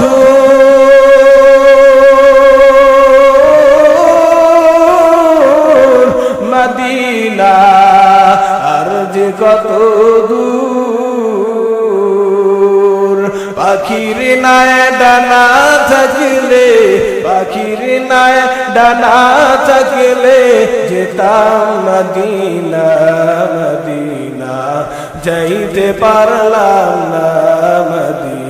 মধু Medina, আর যে কত দূর। পাখির নায় ডানা থাকলে, পাখির নায় ডানা থাকলে যেতাম মদিনা মদিনা। যাইতে পারলাম না মদিনা।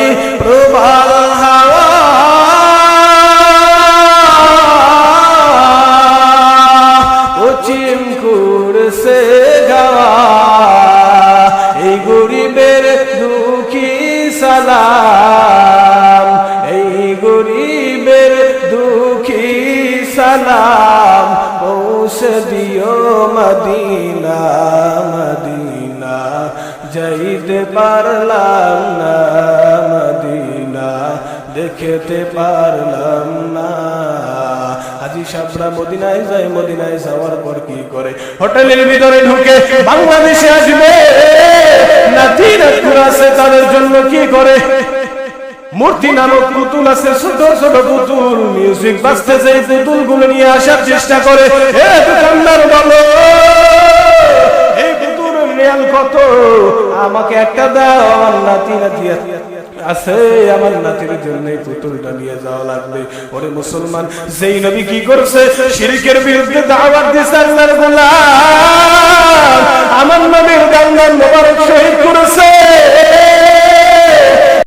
প্রবাল হাওয়া পশ্চিম কুরসে গাওয়া। এই গরিবের দুঃখী সালাম। এই গরিবের দুঃখী সালাম। পৌঁছে দিও মদিনা মদিনা। যাইতে পারলাম না মদিনা। দেখতে পারলাম না। হাজি সাবরা মদিনায় যায়, মদিনায় যাওয়ার পর কি করে? হোটেলের ভিতরে ঢুকে বাংলাদেশে আসবে। নাতি নাতকুর আছে, তাদের জন্য কি করে? মূর্তি নামক পুতুল আছে, ছোট ছোট পুতুল। মিউজিক বাজতেছে এই পুতুলগুলো নিয়ে আসার চেষ্টা করে, এ দোকানদার বলো। এই পুতুলের রিয়াল কত? আমাকে একটা দাও, আমার নাতিরা দিয়া আছে, আমার নাতির জন্য পুতুলটা নিয়ে যাওয়া লাগবে। ওরে মুসলমান, যেই নবী কি করছে? শিরিকের বিরুদ্ধে দাওয়াত দিছে আল্লাহর গোলাম।